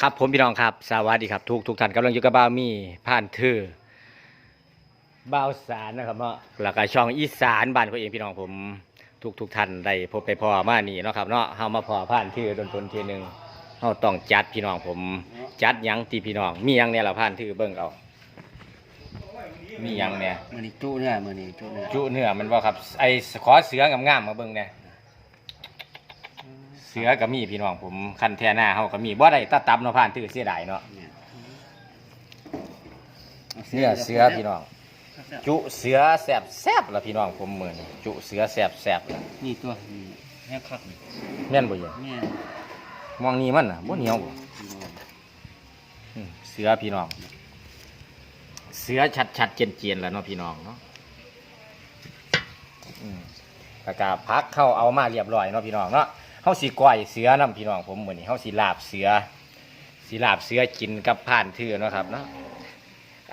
ครับผมพี่น้องครับสวัสดีครับทุกทุกท่านกำลังอยู่กับบ้าวมี่ผ่านทื่อบ้าวสารนะครับเนาะแล้วก็ช่องอีสานบ้านเขาเองพี่น้องผมทุกทุกท่านได้พบไปพอมานี่เนาะครับเนาะเฮามาพอผ่านทื่อดนตนทีหนึงเฮาต้องจัดพี่น้องผม จัดหยังตีพี่น้อง มีหยังเนี่ยละผ่านทื่อเบิ่งเอามีหยังเนี่ยมือนี้จุเนี่ยมือนี้จุเนี่ยจุเนื้อมันว่าครับไอ้ขอเสืองามๆมาเบิ่งเนี่ยเสือก็มีพี่น้องผมคันแท่หน้าเฮาก็มีบ่ได้ตาตับเนาะผ่านทื่อเสียดายเนาะเนี่ยเสือเสือพี่น้อง จุเสือแสบแสบละพี่น้องผมมือนี่จุเสือแสบแสบละนี่ตัวนี่แค่คักนี่แม่นบ่เยังเนี่ยมองนี่มันน่ะบ่เหนียวบ่อืมเสือพี่น้อง เสือชัดชัดเจนเจนๆแล้วเนาะพี่น้องเนาะอืมแล้วก็พักเข้าเอามาเรียบร้อยเนาะพี่น้องเนาะ เฮาสิก้อยเสือนํพี่น้องผมมื้อนี้เฮาสิลาบเสือสิลาบเสือกินกับผ่านทื่อเนาะครับเนาะ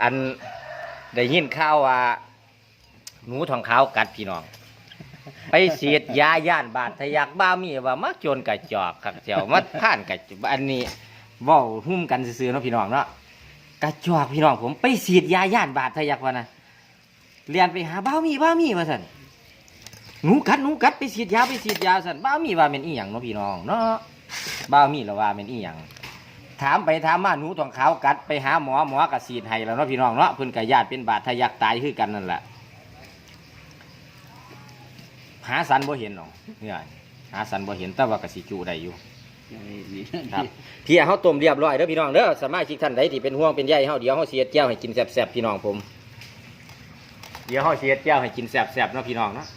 อันได้ยินข่าวว่าหนูทองขาวกัดพี่น้อง ไปฉียดยาย่านบาดทะยักบ้ามีว่ามักโจนกระจอกขักเจียวมัดผ่านกระจอกอันนี้เว้าหุ้มกันซื่อๆเนาะพี่น้องเนาะกระจอกพี่น้องผมไปฉียดยาย่านบาดทะยักวะนะเรียนไปหาบ้ามีบ้ามีมาสั่น หนูกัดหนูกัดไปฉีดยาไปฉีดยาสันบ้ามีว่าเป็นอีหยังเนาะพี่น้องเนาะบ้ามีละว่าเป็นอีหยังถามไปถามมาหนูทองขาวกัดไปหาหมอหมอกระฉีดให้แล้วเนาะพี่น้องเนาะเพิ่นกระญาติเป็นบาดทะยักตายคือกันนั่นแหละหาสันบ่เห็นหรอกเนี่ยหาสันบ่เห็นแต่ว่ากะสิจูได้อยู่นี่ครับเพี่เฮาต้มเรียบร้อยเด้อพี่น้องเด้อสามารถชิกท่านใดที่เป็นห่วงเป็นใยเฮาเดี๋ยวเฮาสิเฮ็ดแจ่วให้กินแซ่บๆพี่น้องผม เดี๋ยวเฮาสิเฮ็ดแจ่วให้กินแซ่บๆเนาะพี่น้องเนาะ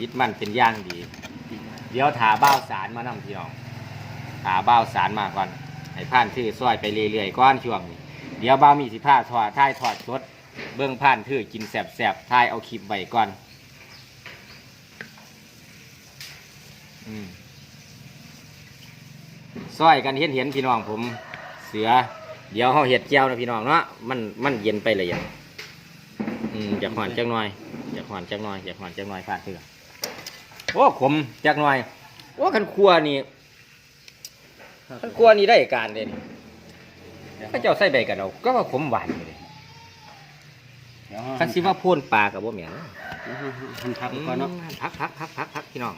ยึดมั่นเป็นอย่างดี เดี๋ยวถาบ้าวสารมานํพี่น้องถาบ้าวสารมาก่อนให้ผ่านทื่อซอยไปเรื่อยๆก่อนช่วงนี้เดี๋ยวบ้าวมีสิพาทอดท้ายทอดสดเบิ่งผ่านทื่อกินแซ่บๆท้ายเอาคลิปไว้ก่อนอืมซอยกันเห็นเห็นพี่น้องผมเสือ เดี๋ยวเขาเห็ดเจียวนะพี่น้องเนาะมันมันเย็นไปเลยอย่างอืมอยากหวานจักหน่อยอยากหวานจักหน่อยอยากหวานจักหน่อยผ่านเถื่อ โอ้ขมจักหน่อยโอ้ขันครัวนี่ขันครัวนี่ได้การเลยนี่พระเจ้าใส่ใบกันเราก็ว่าขมหวานอยู่เลยคันสิว่าโพ่นปลากับบ่เหมียนหันทักก่อนเนาะพักพักพักพักพักพี่น้อง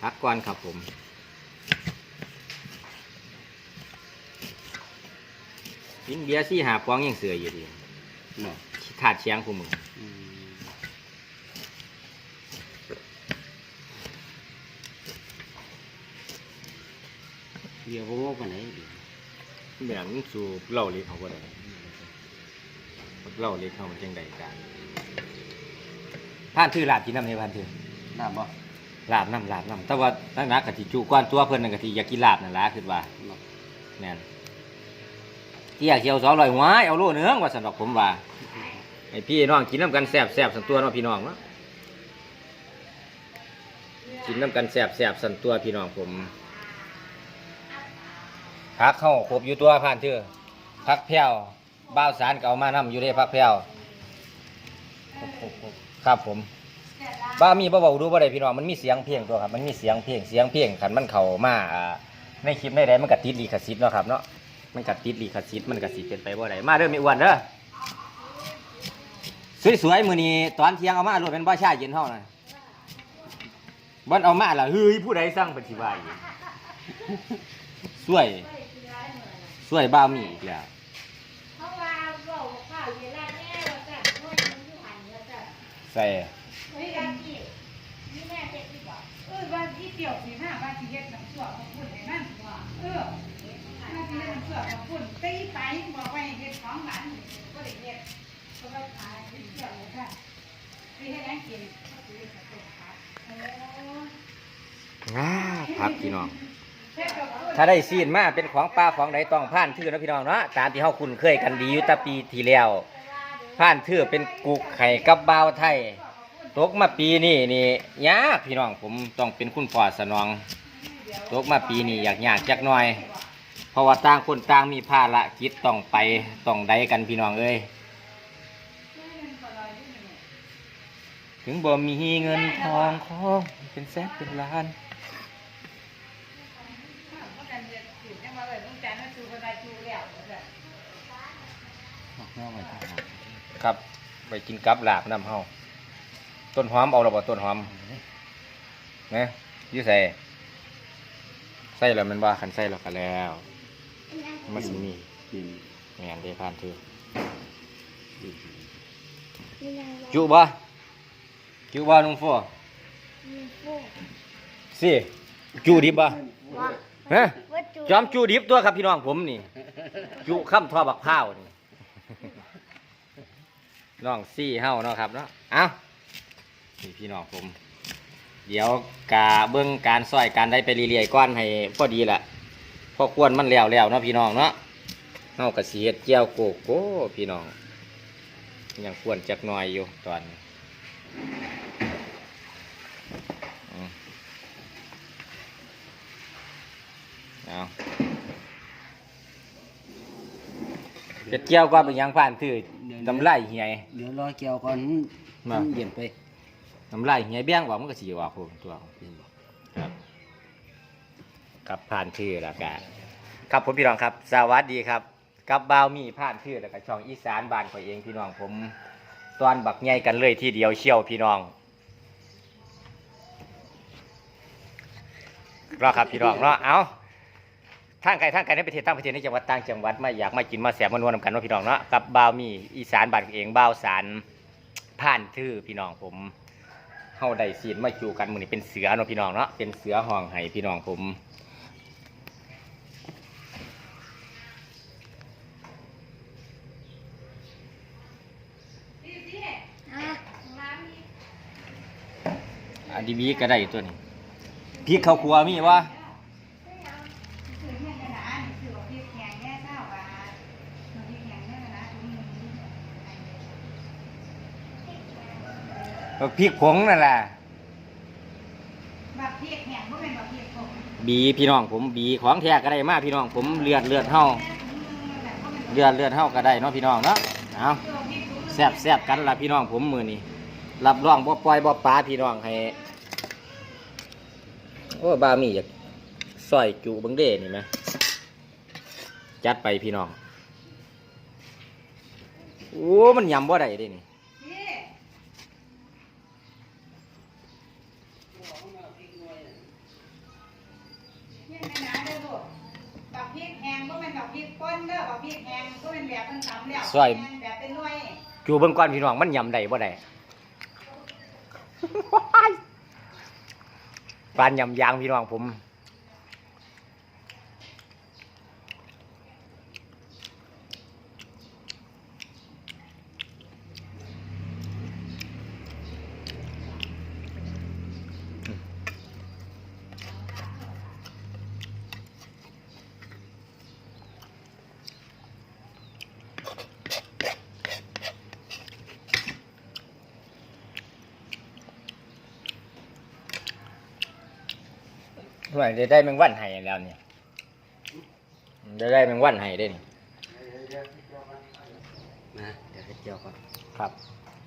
พักก่อนครับผมกินเบียร์ซี่หาปองยังเสืออยู่ดีเนาะถาดเชียงคู่มือ เดี๋ยวโว้ปานไหนดิเหมือนสูบเหล้าเล็กเขาก็ได้เหล้าเล็กเขามันจังใดกันผ่านถือลาบกินน้ำในผ่านถือน้ำบ่ลาบน้ำลาบน้ำแต่ว่าตั้งนักกะทิจุก้อนตัวเพิ่นนั่นกะทิอยากกินลาบนั่นละคือว่าเนาะแม่นที่อยากเที่ยวสองร้อยหัวายเอาโลเนื้องว่าสันดอกผมว่าไอพี่น้องกินน้ำกันแสบแสบสันตัวเนาะพี่น้องเนาะกินน้ำกันแสบแสบสันตัวพี่น้องผม พักเข้าครบอยู่ตัวผ่านเถอพักแพ้วบ้าวสารเก่ามานํอยู่ได้พักแพ้วครับผมบ้ามีบ่เบาดูบ่ได้พี่น้องมันมีเสียงเพลงตัวครับมันมีเสียงเพลงเสียงเพลงขันมันเข้ามาอ่าในคลิปในใดมันก็ติดลิขสิทธิ์เนาะครับเนาะมันก็ติดลิขสิทธิ์มันก็สิเป็นไปบ่ได้มาเด้อมีอ้วนเด้อสวยๆมือนี้ตอนเที่ยงเอามาโลดเป็นบ่ชาเย็นเฮาน่ะบ่เอามาล่ะเฮ้ยผู้ใดสั่งเพิ่นสิว่าอีกสวย สวยบ้ามีอีกแล้วเพราะว่าบอกข้าวเวลาแม่ว่าจะช่วยมันอยู่หันว่าจะใส่เฮ้ยอันนี้นี่แม่เจ็บที่บอกเออว่าที่เปี่ยวสีหน้าว่าที่เฮ็ดน้ำเสือของคุณให้นั่นว่าเออว่าที่เฮ็ดน้ำเสือของคุณตีไปบอกว่าให้เฮ็ดของหลานก็ได้เฮ็ดก็ไปขายเป็นเสือเลยค่ะที่ให้นั่งกินก็คือเฮ็ดกับตัวครับโอ้อ้าครับพี่น้อง ถ้าได้ซีนมาเป็นของป้าของใดต้องผ่านทื่อนะพี่น้องเนาะตามที่เฮาคุ้นเคยกันดีอยู่แตะปีที่แล้วผ่านทื่อเป็นกุกไข่กับบ่าวไทย ตกมาปีนี้นี่ยากพี่น้องผมต้องเป็นคุณพ่อสนอง ตกมาปีนี้อยากยากจักหน่อย เพราะว่าต่างคนต่างมีภาระกิจต้องไปต้องใดกันพี่น้องเอ้ยถึงบ่มีเงินทองของเป็นแสนเป็นล้าน ได้จูแล้วเด้อ เอาไว้ทหารครับ ไปกินกับลาบน้ำเฮาต้นหอมเอาและบ่ต้นหอมนะอยี่ใส่ใส่แล้วแมันว่าคันใส่แล้วก็แล้วมันสิมีนี่แม่นได้ผ่านถือนี่จุบ่จุบ่นุ่งฟัวสิจุดิบบ่ฮะจอมจุดิบตัวครับพี่น้องผมนี่จุข้ามทอบักพร้าวนี่ น้องซี่เฮาเนาะครับเนาะเอ้านี่พี่น้องผม เดี๋ยวกาเบิ้องการซอยการได้ไปเรื่อยๆก้อนให้พอดีละพอควรมันแล้วแล้วเนาะพี่น้องเนาะเฮากระเสียดเจียวโกโก้พี่น้องยังควรจักหน่อยอยู่ตอนนี้อืมเอา เฮ็ดเจียวก็เป็นหยังผ่านถือน้ำลายเหี่ยเดี๋ยวรอเกี่ยวก่อนมามันเย็นไปน้ำลายเหี่ยเบี้ยงออกมันก็สีออกผมตัวเย็นบ่ครับกับผ่านชื่อแล้วกันครับผมพี่น้องครับ สวัสดีครับ กับบาวมีผ่านชื่อแล้วก็ช่องอีสานบ้านข่อยเองพี่น้องผม ตอนบักใหญ่กันเลยทีเดียวเชี่ยวพี่น้องรอครับพี่น้องเนาะเอา ทางไกลทางไกลในประเทศต่างประเทศในจังหวัดต่างจังหวัดมาอยากมากินมาแสบมานวลนำกันเนาะพี่น้องเนาะกับบาวมีอีสานบ้านข่อยเองบาวสารผ่านชื่อพี่น้องผมเฮาได้ซีนมาจูกันมื้อนี้เป็นเสือเนาะพี่น้องเนาะเป็นเสือห้องให้พี่น้องผมนี่สิร้านนี้อันดีบีก็ได้ตัวนี้พริกข้าวครัวมีวะ ซื้อแห้งกันนะนี่ซื้อว่าพริกแห้งแค่เก้าบาทพริกแห้งแค่นะถุงหนึง พริกผงนั่นแหละบักพริกแห้งบ่แม่นบักพริกผงบีพี่น้องผมบีของแท้ก็ได้มาพี่น้องผมเลือดเลือดเฮาเลือดเลือดเฮาก็ได้เนาะพี่น้องเนาะเอาแซ่บแซ่บกันล่ะพี่น้องผมมื้อนี้รับรองบ่ปล่อยบ่ปลาพี่น้องให้โอ้บามีอยากซอยจูเบังเด้นี่ไหมจัดไปพี่น้องโอ้มันยำบ่ได้เด้นี่นี่ นบักพริกป่นเด้อบักพริกแห้งบ่แม่นแบบเพิ่นตำแล้วแม่นแบบเป็นหน่วยจูเบิ่งก่อนพี่น้องมันยำได้บ่ได้ ปานยำยางพี่น้องผม น่วยได้ได้แมงวันไห้แล้วเนี่ยได้ได้แมงวันไห้ได้นี่นะเดี๋ยวให้เกี่ยวก่อนครับ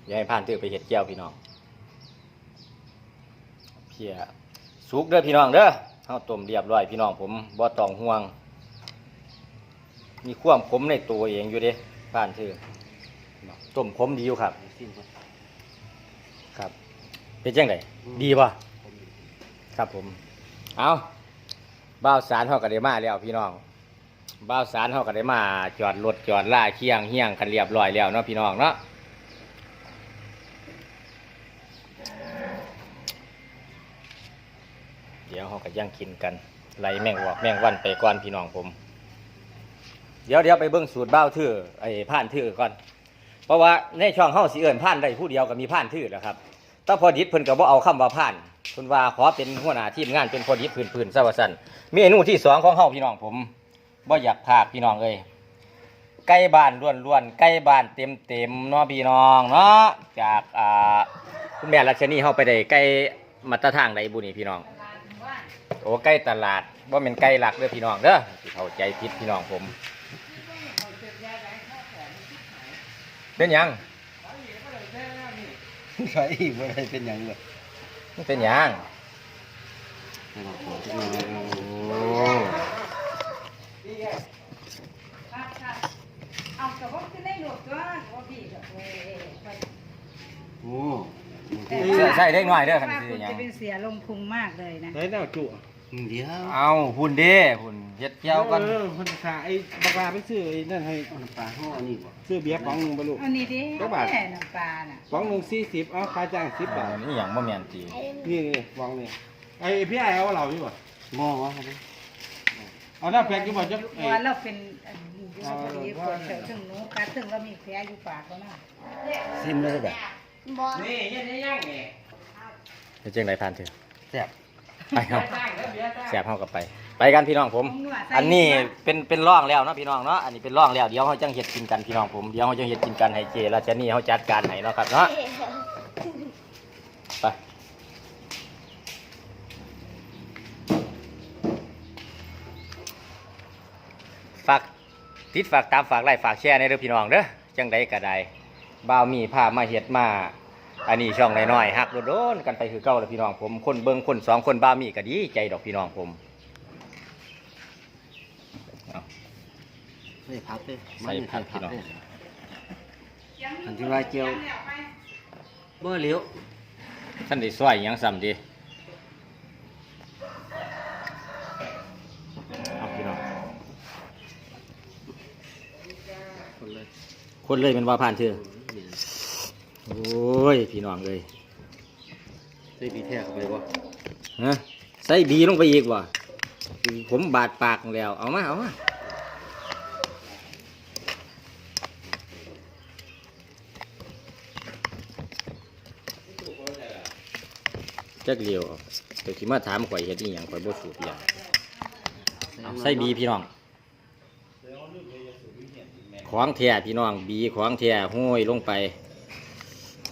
อย่าให้ผ่านตื้อไปเห็ดเจียวพี่น้องเพียสุกเด้อพี่น้องเด้อเฮาต้มเรียบร้อยพี่น้องผมบ่ต้องห่วง มีความขมในตัวเองอยู่เด้ผ่านตื้อต้มขมดีอยู่ครับเอาซิมก่อนครับเป็นจังไดดีป่ะผมครับผม เอาบ้าวสารเฮาก็ได้มาแล้วพี่น้องบ้าวสารเฮาก็ได้มา จอดรถจอดล่าเคียงเฮียงกันเรียบร้อยแล้วเนาะพี่น้องเนาะเดี๋ยวเฮาก็ย่างกินกันไล่แมงวอกแมงวันไปก่อนพี่น้องผม เดี๋ยวเดี๋ยวไปเบิ่งสูตรบ้าวทื่อไอ้ผ่านทื่อก่อน เพราะว่าในช่องเฮาสิเอิ้นผ่านได้ผู้เดียวก็มีผ่านทื่อแล้วครับถ้าพอดิษเพิ่นก็บ่เอาคำว่าผ่าน เพิ่นว่าขอเป็นหัวหน้าทีมงานเป็นพอดิษพื้นๆซะว่าซั่นเมนูที่สองของเฮาพี่น้องผมบ่อยากพลาดพี่น้องเอ้ยไก่บ้านล้วนๆไก่บ้านเต็มๆเนาะพี่น้องเนาะจากอ่าคุณแม่รัชนีเฮาไปได้ไก่มาตรทางใดบุนี่พี่น้อง โอ้ไก่ตลาดบ่แม่นไก่หลักเด้อพี่น้องเด้อเข้าใจผิดพี่น้องผมเป็นยังใช่บ่ได้เป็นยังเลย มันเป็นอย่างโอ้ใส่เล็กน้อยเด้อคันสิหยัง จะเป็นเสียลงพุงมากเลยนะ ได้แล้วจุ่ เดี๋ยวเอาหุ่นเด้หุ่นเฮ็ดเจียวก่อนเออคนขายไอ้บักลาไปซื้อไอ้นั่นให้เอาน้ำปลาห่อนี่บ่ซื้อเบียร์ป๋องหนึงบ่ลูกเอานี่ดิเท่าบาท แม่น้ำปลาน่ะป๋องหนึง40เอาค่าจ้าง10บาทนี่หยังบ่แม่นตินี่นี่ป๋องนี่ไอ้พี่ไอ้เอาเหล้าอยู่บ่บ่วะครับเอาหน้าแพกอยู่บ่จักเพไอ้ราะว่าเราเป็นอันอยู่พอดีคนเถอะถึงหนูกัดถึงเรามีแผลอยู่ปากเขาน่ะซิมเลยแบบบอกนี่ยังได้ยังนี่เฮ็ดจังไดผ่านเถอะแซ่บ ไปเฮาจ้างแล้วเบียร์จ้างแซ่บเฮาก็ไป ไปกันพี่น้องผม อันนี้เป็นเป็นร่องแล้วเนาะพี่น้องเนาะอันนี้เป็นร่องแล้วเดี๋ยวเฮาจังเฮ็ดกินกันพี่น้องผมเดี๋ยวเฮาจังเฮ็ดกินกันให้เจราชนีเฮาจัดการให้เนาะครับเนาะไปฝากติดฝากตามฝากไลค์ฝากแชร์ในเด้อพี่น้องเด้อจังใดก็ได้บ่าวมีพามาเฮ็ดมา อันนี้ช่องน้อยๆฮักโดนๆกันไปคือเก่าแล้วพี่น้องผม คนเบิ่งคนสองคนบ่าวมีก็ดีใจดอกพี่น้องผมใส่ผักเลยใส่ผักพี่น้องเลยอันที่ว่าเจียวบ่เหลียวท่านได้ซอยหยังซ้ำดีเอาพี่น้องคนเลยคนเลยเป็นว่าผ่านเถอะนี่ โอ้ย พี่น้องเลยใส่บีแท้เข้าไปบ่ฮะใส่บีลงไปอีกว่ะผมบาดปากแล้ว เอามา เอามาจักเลียวเดี๋ยวที่มาถามข่อยเฮ็ดอีหยังข่อยบ่สูบยาเอาใส่บีพี่น้องของแท้พี่น้องบีของแท้ห้อยลงไป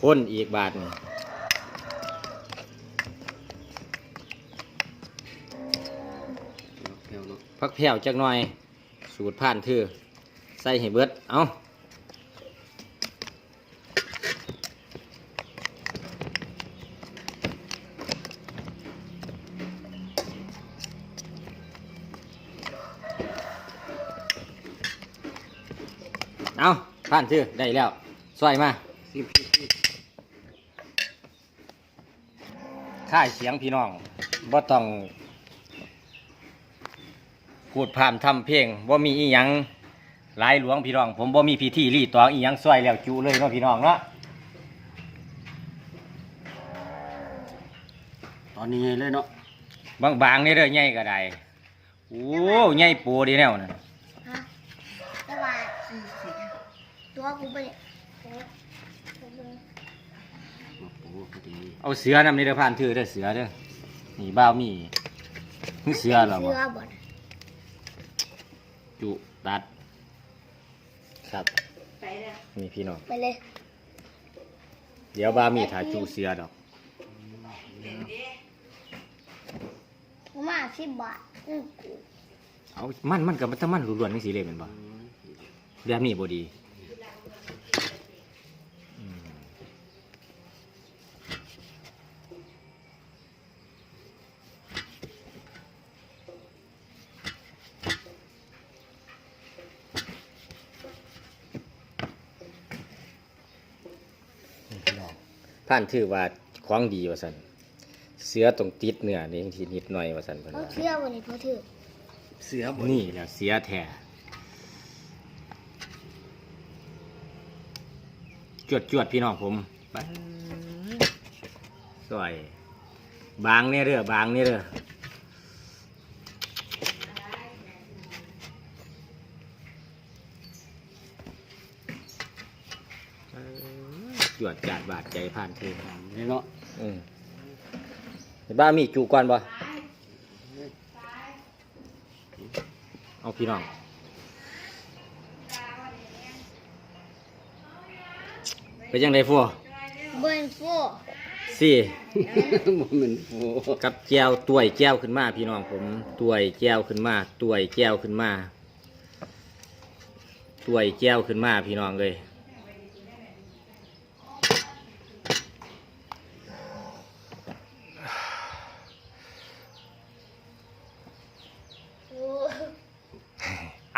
พ่นอีกบาทพักแผ่วจักหน่อย สูตรผ่านถือใส่ให้เบิด เอาเอาผ่านถือได้แล้วซอยมา ซิมซิมซิม ค่ายเสียงพี่น้องบ่ต้องพูดพร่ำทำเพลงบ่มีอีหยังหลายหลวงพี่น้อง ผมบ่มีพิธีรีตองอีหยังซอยแล้วจุเลยเนาะพี่น้องเนาะตอนนี้ไงเลยเนาะบางๆนี่เด้อใหญ่ก็ได้โอ้ใหญ่ปูดีแนวนั่นฮะแต่ว่าสี่สิบตัวกูไปเนี่ย มาปูพอดี เอาเสือนำนี่เด้อผ่านถือเด้อเสือเด้อนี่บ้าวมีนี่เสือเหรอบ่เสื้อบดจุตัด ครับ ไปแล้ว Ừ. นี่พี่น้อง ไปเลย เดี๋ยวบ้าวมีถ่ายจูเสือดอกมาสิบบาทอืมกูเอามันมันกับมันถ้ามันล้วนๆนี่สิเลยแม่นบ่แบบนี้บ่ดีอืมนี่พี่น้อง ผ่านถือว่าของดีว่าซั่นเสือต้องติดเนื้อนี่ทีนิดหน่อยว่าซั่นเพิ่นเขาว่าเชื่อวันนี้เขาถือเสือบ่นี่แหละเสียแท้จวดจวดๆพี่น้องผมไปสวยบางเนี่ยเด้อบางเนี่ยเด้อเอ้ย จวดจาดบาดใจผ่านเทอนี่เนาะอืมบ้ามีจูก่อนบ่เอาพี่น้องไปยังไดฟัวเบิร์นโฟสี่บ่แม่นปูกับแก้วตัวยแก้วขึ้นมาพี่น้องผมตัวยแก้วขึ้นมาตัวยแก้วขึ้นมาตัวยแก้วขึ้นมาพี่น้องเลย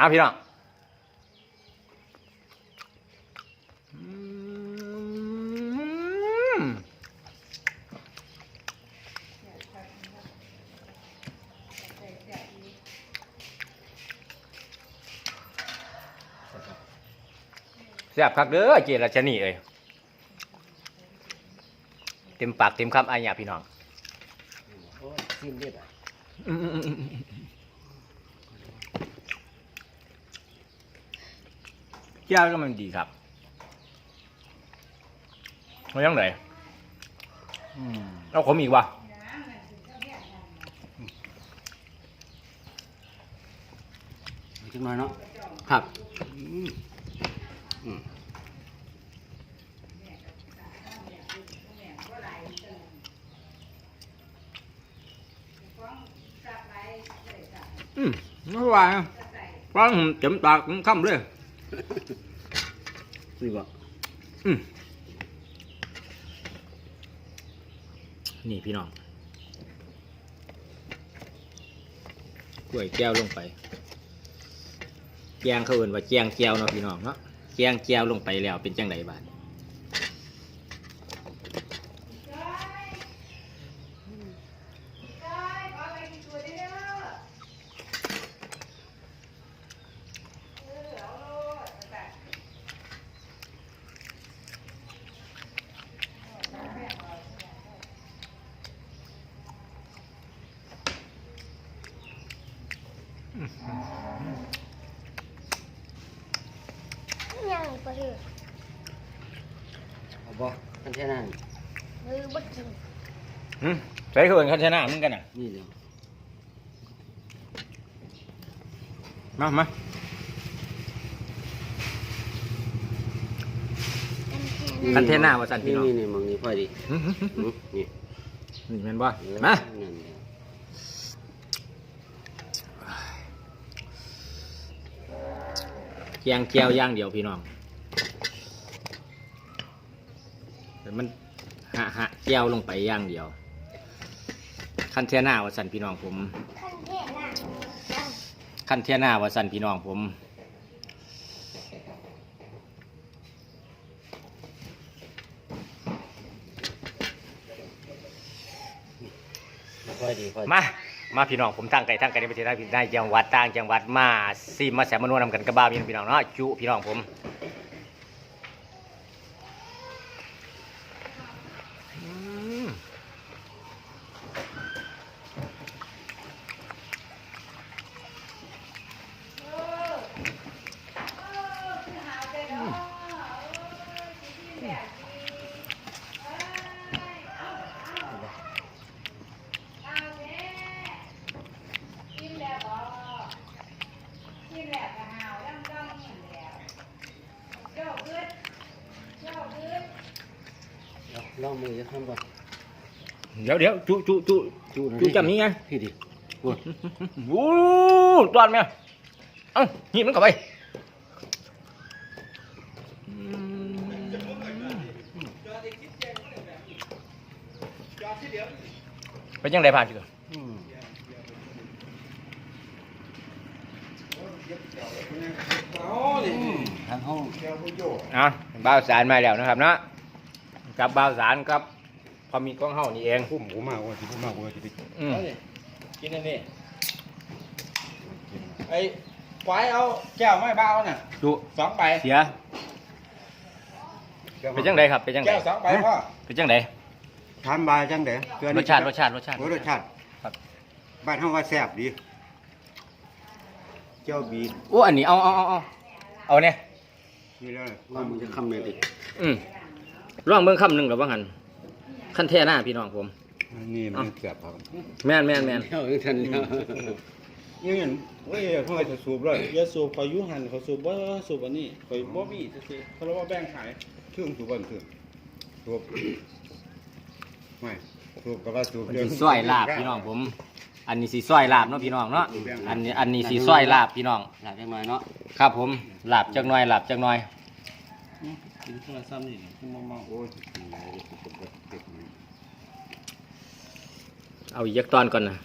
เอาพี่น้องแซ่บคักเด้อเจราชนีเอ้ยเต็มปากเต็มคำอายาพี่น้องอืม เจ้าก็มันดีครับมันยังไงอืมเอาขมอีกวะเอาจังหน่อยเนาะครับอืมอืมอืมไม่ไหวร้อนเต็มปากเต็มคำเลย นี่บ่นี่พี่น้องกล้วยแก้วลงไปแจงเขาเอื่นว่าแจงแก้วเนาะพี่น้องเนาะแจงแก้วลงไปแล้วเป็นจังไดบ้าน ยังไปเถอะ เอาบ่อัน แค่นั้นมือบ่กินอืมใส่เขาเอื่นเขาชนะมึงกันน่ะนี่เดียวมามาคันเทน่าว่าสั่นพี่น้องนี่นี่มึงนี่พอดีอืมอืมนี่นี่แม่นบ่เออมานั่นเดียวแกงแก้วอย่างเดียวพี่น้อง หะหะแก้วลงไปอย่างเดียวคันเทน่าวสันพี่น้องผม ขั้นเทศน่ะคันเทน่าวสันพี่น้องผมมา มาพี่น้องผมตั้งไก่ตั้งไก่ในประเทศไทยในจังหวัดต่างจังหวัดมาซีมาแสมมานวนำกันกับบ้าพี่น้องเนาะจุพี่น้องผมอืม กินแล้วบ่กินแล้วก็หาวย่ำย่ำกินแล้วเจ้าเกิดเจ้าเกิด เอาลอง มือจะทำก่อนเดี๋ยวเดี๋ยวจุจุจุจูหน่อยจุจำนี้ไงพี่ดิโอ้ยโอ้ตอนไหมเอ้าหีบมันเข้าไปอืมเป็นยังไงผ่านจิ๋วอืมอ๋อนี่ทางห้องแก้วผู้โยกอะบ้าวสารมาแล้วนะครับเนาะ กับบ้าวสารครับพอมีกล้องเฮานี่เองพุ่มกูมากว่าที่พุ่มมากว่าที่ไปกินอืมกินอันนี้ไอ้ควายเอาแก้วไม่เบาน่ะจุสองใบเสียเป็นจังไดครับเป็นจังไดแก้วสองใบพ่อเป็นจังไดทานบายจังเด้รสชาติรสชาติรสชาติ โอ้รสชาติครับ บ้านเฮาว่าแซ่บดีเจ้าบีโอ้อันนี้เอาเอาเอาเอาเอาเนี่ยนี่แล้วว่ามึงจะคำเลยดิอืม ร่องเบิ่งคำหนึ่งหรือว่างันขั้นแท่หน้าพี่น้องผม อันนี่มันแซ่บครับแม่นแม่นแม่นเท่าทันแล้วยังเห็นเว้ยเฮาจะสูบเลยอย่าสูบเขายุหันเขาสูบว่าสูบอันนี้เขาบ่มีซื่อๆเขาเรียกว่าแบ่งขายเครื่องสูบบ่คือสูบไม่สูบก็ว่าสูบมันสีซอยลาบพี่น้องผม อันนี้สีซอยลาบเนาะพี่น้องเนาะอันนี้อันนี้สีซอยลาบพี่น้อง หลับจังหน่อยเนาะครับผมลาบจักหน่อยลาบจักหน่อย กินโทรศัพท์นี่คือมองโอ้ยเอาอีกยักตอนก่อนนะ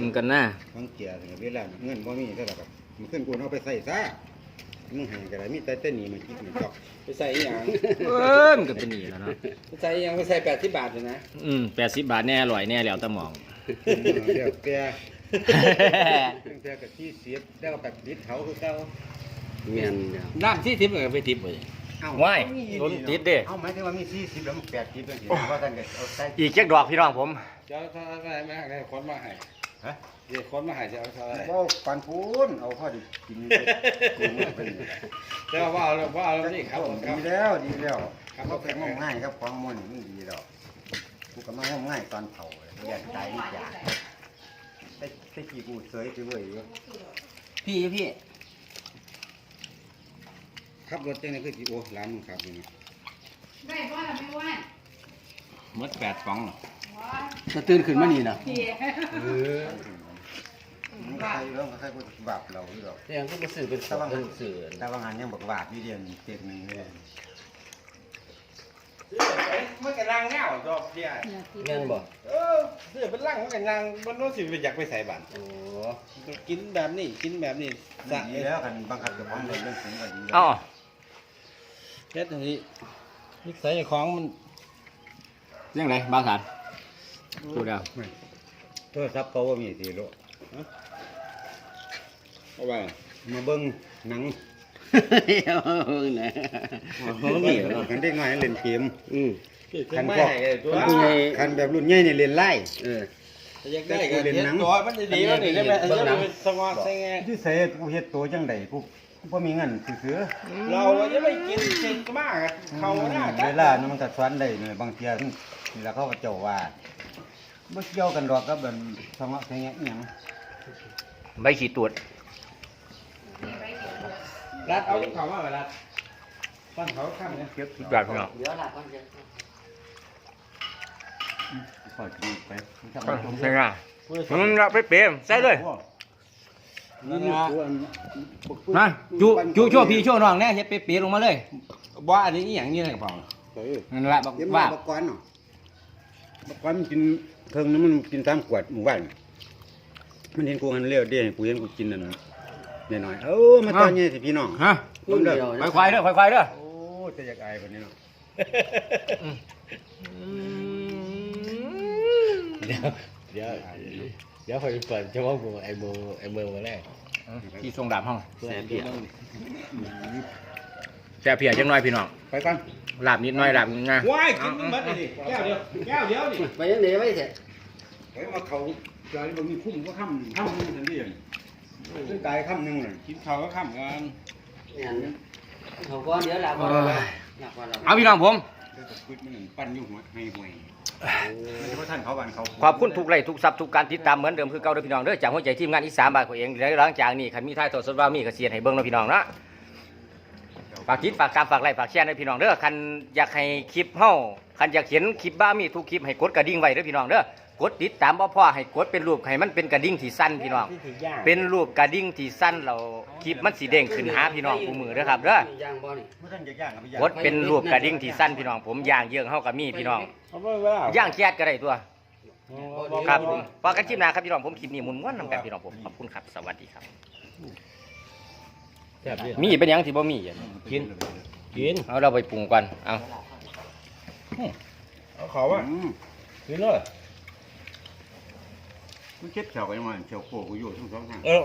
มึงกันหน้าทั้งเกียร์ทั้งเวลาเงินบ่มีเท่าไหร่ครับมันขึ้นกูเอาไปใส่ซะมึงให้ก็ได้มีแต่แต่หนี่มันคิดมันจอกไปใส่อีหยังเอ้ยมันก็เป็นนี่แหล้วเนาะไปใส่อีหยังไปใส่แปดสิบบาทเลยนะอืมแปดสิบบาทแน่อร่อยแน่แล้วแตะหมองเดี๋ยวแต่ตั้งแต่กะที่เสียบแล้วก็ปิดเขาคือเก่าเมียนเดียวน้ำที่ทิพย์ก็ไปทิพย์เลยคเอ้า ว้ายลุ้นติดเด้ เอ้าหมายถึงว่ามี40แล้วมัน80จังซี่ว่าท่านก็เอาใส่อีกเจ็กดอกพี่น้องผม เจ้าเท่าไหร่แม่ให้คนมาให้ฮะเดี๋ยวคนมาให้จะเอาเท่าไหร่บ่ปันพูนเอาพอดีกินกูมื้อเป็นเจ้าว่าเอาว่าเอานี่ครับผมครัดีบแล้วดีแล้วครับเขาเป็นง่ายง่ายครับของมันมันดีแล้วกูก็มาง่ายง่ายตอนเผาเลยอยากตายนี่จ้ะไอ้ไอ้กี่กูเสยไปเว้ยอยู่พี่พี่ ขับรถจังได๋คือสิโอ้ร้านมึงขับอยู่นี่ได้บ่ล่ะไม่ว่าหมดแปดฟองเหรอจะตื่นขึ้นมานี่นะพี่มันก็ใครเรื่องก็ใครกูบาปเราอยู่ดอกแต่ยังก็มาสื่อเป็นสองเป็นสื่อแต่ว่างานยังบอกบาปอยู่เดียวนี่เจ็ดหนึงเลยมันกันลังแนวดอกเดียวแม่นบ่เออเสื้อเป็นลังมันกันลังมันรู้สึกอยากไปใส่บัตรโอ้กินแบบนี้กินแบบนี้สะดีแล้วกันบังคับเจ้าของเรื่องเรื่องสูงก็ดีแล้ว เอ้า เฮ็ดให้นิสัยของมันเรื่องไหนบ้าสารดูเดียวโทรศัพท์เขาว่ามีสิโลเอาไว้มาเบิ่งหนังเอานะเขามีกันได้ง่ายเล่นเกมอืมคันไม่ให้ตัวคันผู้ใหญ่คันแบบรุ่นใหญ่นี่เล่นไล่เออ อยากได้ก็เห็นตัวมันจะดีแล้วนี่ได้ไหมจะเป็นสงอใส่ไงที่เสษกูเฮ็ดตัวจังไดกูกูบ่มีเงินซื้อเราจะไม่กินกินมากเขาหน้าเวลานั้นมันก็สอนได้นี่บางเที่ยนี่แล้วเขาก็เจ้าว่าบ่เกี่ยวกันดอกกับแบบสงะแสงอีหยังใบขีดตรวจรัดเอาเขามารัดปั้นเขาข้ามเนี่ยเก็บสุดยอดพี่น้องเดี๋ยวหลับก่อนเดี๋ย วขอกินไปใช่ไงมันเราไปเปรมใส่เลยนี่นี่ตัวอันมาจุจุชั่วพี่ชั่วน้องแน่เฮ็ดเป๊ะๆลงมาเลยว่าอันนี้อหย่างนี้อะไรเปล่าเออนั่นแหละบอกเดี๋ยวว่ามาบักกวนเนาะบักกวนมันกินเครื่องนั้นมันกินตามขวดหมู่บ้านมันเห็นกูหันเลี้ยวเด้กูเห็นกูกินนั่นน้อยๆเออมาตอนนี้สิพี่น้องฮะเบิ่งเด้อควายควายๆเด้อควายควายๆเด้อโอ้จะอยากอายปานนี้เนาะ เดี๋ยวเดี๋ยวเดี๋ยวคอยเปิดเฉพาะมือไอ้มือไอ้มือมาแรกที่ทรงดาบห้องแสบเพียแซ่บเพียจังน้อยพี่น้องไปก่อนหลาบนิดน้อยหลาบง่ายว้ายกินมันมัดเลยแก้วเดียวแก้วเดียวนี่ไปยังไงไว้เสร็จไปมาเขาจอยบ่มีคุ้มก็ค่ำค่ำนึงทันทีซึ่งตายค่ำนึงน่ะกินข้าวก็ข้ามกันเนี่ยเขาก็เดี๋ยวหลับก่อนหลับก่อนเอาพี่น้องผม เดี๋ยวจะคุดมันนั่นปั้นอยู่หัวให้ห่วยมันจะว่าท่านเขาบันเขาขอบคุณทุกไลค์ทุกซับทุกการติดตามเหมือนเดิมคือเก่าเด้อพี่น้องเด้อจากหัวใจทีมงานอีสานบ้านของเองแล้วหลังจากนี้คันมีท้ายทอดสดว่ามีกระเสียนให้เบิ่งเนาะพี่น้องเนาะฝากคิดฝากตามฝากไลค์ฝากแชร์ให้พี่น้องเด้อคันอยากให้คลิปเฮาคันอยากเห็นคลิปบ้ามีทุกคลิปให้กดกระดิ่งไว้เด้อพี่น้องเด้อ กดติดตามบ่พอให้กดเป็นรูปให้มันเป็นกระดิ่งที่สั้นพี่น้อง เป็นรูปกระดิ่งที่สั้นเราคลิปมันสีแดงขึ้นหาพี่น้องผู้มือเด้อครับเด้อย่างบ่นี่บ่ท่านจะย่างกับย่างกดเป็นรูปกระดิ่งที่สั้นพี่น้อง ผมย่างเยื่องเฮากับมีพี่น้องเอาไปว่าย่างแคดก็ได้ตัว ครับผมพอกันคลิปหน้าครับพี่น้องผมคลิปนี้มุนม้วนๆนำกันพี่น้องผมขอบคุณครับสวัสดีครับแซ่บดิมีเป็นหยังที่บ่มีอะกินกินเอาเราไปปรุงก่อนเอาเอาเขาว่าอืมกินเลย มันเช็ดเสาไอ้มาเชียวโคกูอยู่ทั้งสองข้าง เออ